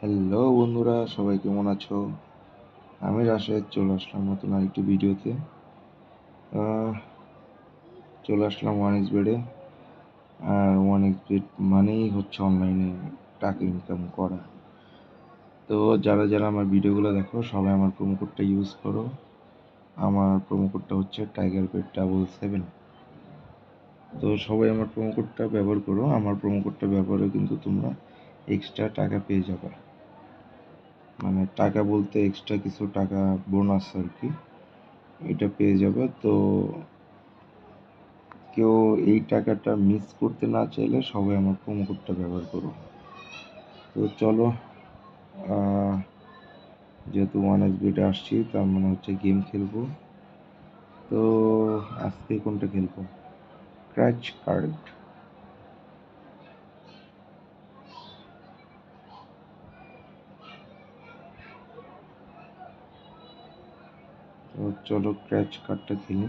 Hello বন্ধুরা, সবাই কেমন আছো? আমি রাশেদ, চলে আসলাম নতুন আরেকটি ভিডিওতে। চলে আসলাম ওয়ান এক্স বেডে আর ওয়ান এক্স বেড মানেই হচ্ছে অনলাইনে টাকা ইনকাম করা। তো যারা যারা আমার ভিডিওগুলো দেখো, সবাই আমার প্রোমো কোডটা ইউজ করো। আমার প্রোমো কোডটা হচ্ছে টাইগার বেড ডাবল সেভেন তো সবাই আমার প্রোমো কোডটা ব্যবহার করো। আমার প্রোমো কোডটা ব্যবহারে কিন্তু তোমরা এক্সট্রা টাকা পেয়ে যাবে। মানে টাকা বলতে এক্সট্রা কিছু টাকা বোনাস আর কি, এটা পেয়ে যাবে। তো কেউ এই টাকাটা মিস করতে না চাইলে সবাই আমার প্রোমো কোডটা ব্যবহার করো। তো চলো যেহেতু ওয়ান এস বিটে আসছি, তার মানে হচ্ছে গেম খেলব। তো আজকে কোনটা খেলব? ক্র্যাচ কার্ড তো চলো ক্র্যাচ কার্ডটা খেলি।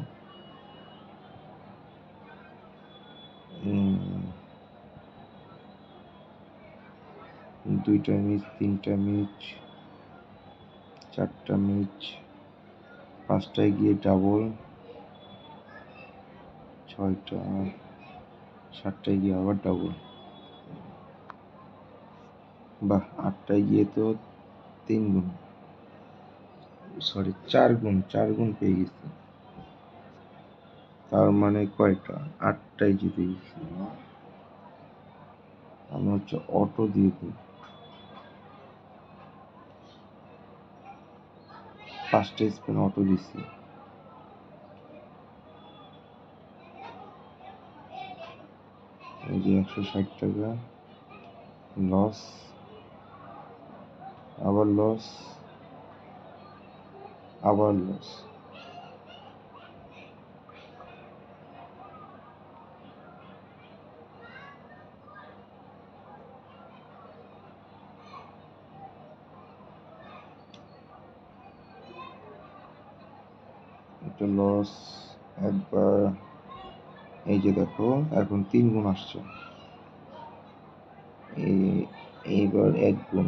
দুইটা মিচ তিনটা মিচ চারটা মিচ পাঁচটায় গিয়ে ডাবল ছয়টা, সাতটায় গিয়ে আবার ডাবল বাহ, আটটায় গিয়ে তো তিন গুণ। সরি, চার গুণ চার গুণ পেয়ে গেছি। তার মানে কয়টা? আটটায় জিতে গেছি। আমি হচ্ছে অটো দিয়ে দিই পাঁচটা স্পেন অটো দিছি। এই যে একশো ষাট টাকা। লস আবার লস লস এটা লস একবার, এই যে দেখো, এখন তিন গুণ আসছে। এই- এইবার এক গুণ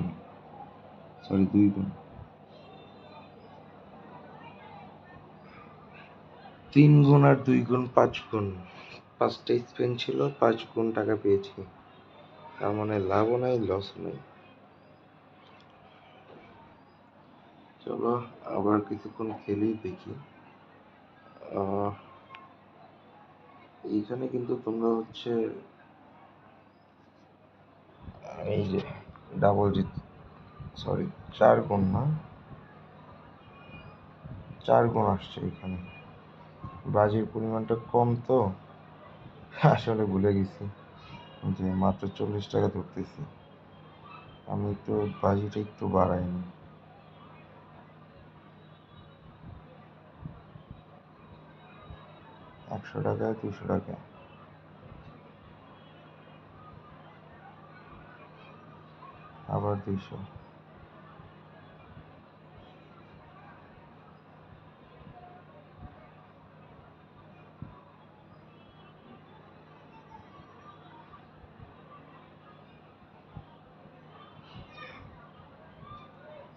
সরি দুই গুণ। তিন গুণ আর দুই গুণ পাঁচ গুণ। পাঁচটা স্পেন ছিল, পাঁচ গুণ টাকা পেয়েছি। তার মানে লাভও নাই লসও নাই। চলো আবার কিছুক্ষণ খেলি, দেখি। এইখানে কিন্তু তোমরা হচ্ছে এই যে ডাবল জিত সরি চার গুণ না? চার গুণ আসছে এখানে বাজির পরিমাণটা কম তো। আসলে ভুলে গেছি যে মাত্র চল্লিশ টাকা ধরতেছি। আমি একটু বাজিটা একটু বাড়াইনি একশো টাকা, দুশো টাকা। আবার দুইশো।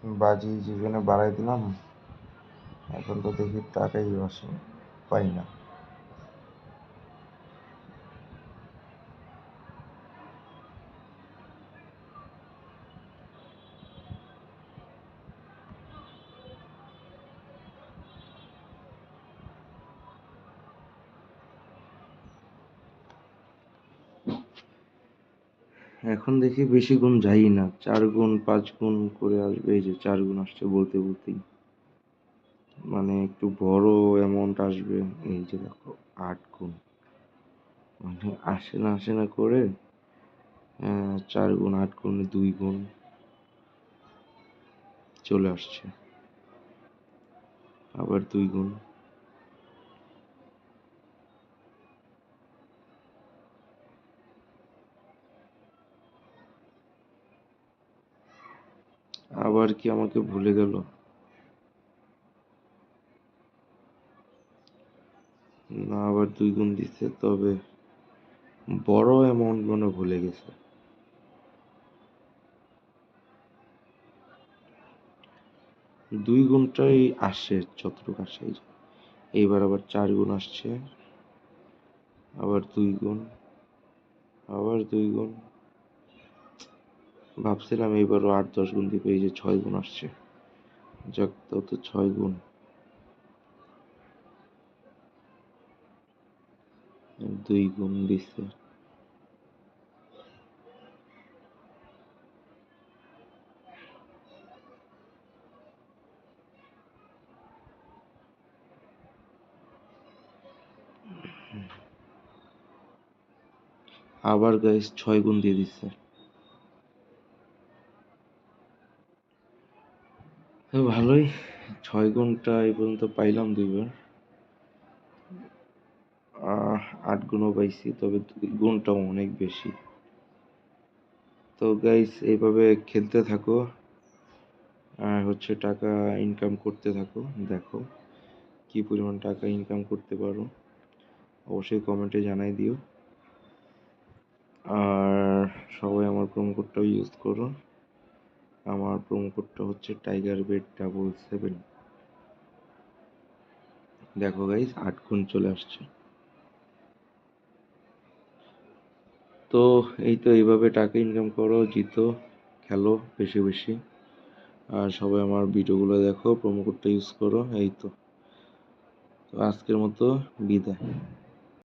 বাজি জীবনে বাড়াই দিলাম। এখন তো দেখি টাকাই আসে পাই না। এখন দেখি বেশি গুণ যাই না। চার গুণ, পাঁচ গুণ করে আসবে, এই যে চার গুণ আসছে বলতে বলতেই। মানে একটু বড় অ্যামাউন্ট আসবে, এই যে দেখো, আট গুণ। মানে আসে না আসে না করে চার গুণ, আট গুণ, দুই গুণ চলে আসছে। আবার দুই গুণ। আবার কি আমাকে ভুলে গেল? না, আবার দুই গুণ দিচ্ছে, তবে বড় অ্যামাউন্ট মনে ভুলে গেছে। দুই গুণটাই আসে যতটুকু আসে এইবার আবার চার গুণ আসছে, আবার দুই গুণ, আবার দুই গুণ। ভাবছিলাম এইবারও আট, দশ গুণ দিবে, এই যে ছয় গুণ আসছে। যাক তো ছয় গুণ। দুই গুণ দিচ্ছে আবার গাইস ছয় গুণ দিয়ে দিচ্ছে তো ভালোই। ছয় গুণটা এই পর্যন্ত পাইলাম দুইবার। আট গুণও পাইছি, তবে গুণটাও অনেক বেশি। তো গাইস এইভাবে খেলতে থাকো। আর হচ্ছে টাকা ইনকাম করতে থাকো, দেখো কি পরিমাণ টাকা ইনকাম করতে পারো। অবশ্যই কমেন্টে জানাই দিও। আর সবাই আমার প্রোমো কোডটাও ইউজ করো। আমার প্রোমো কোডটা হচ্ছে টাইগার বেড ডাবল সেভেন দেখো গাইস আট গুণ চলে আসছে। তো এই তো এইভাবে টাকা ইনকাম করো, জিতো, খেলো বেশি বেশি। আর সবাই আমার ভিডিওগুলো দেখো প্রোমো কোডটা ইউজ করো, এই তো। তো আজকের মতো বিদায়।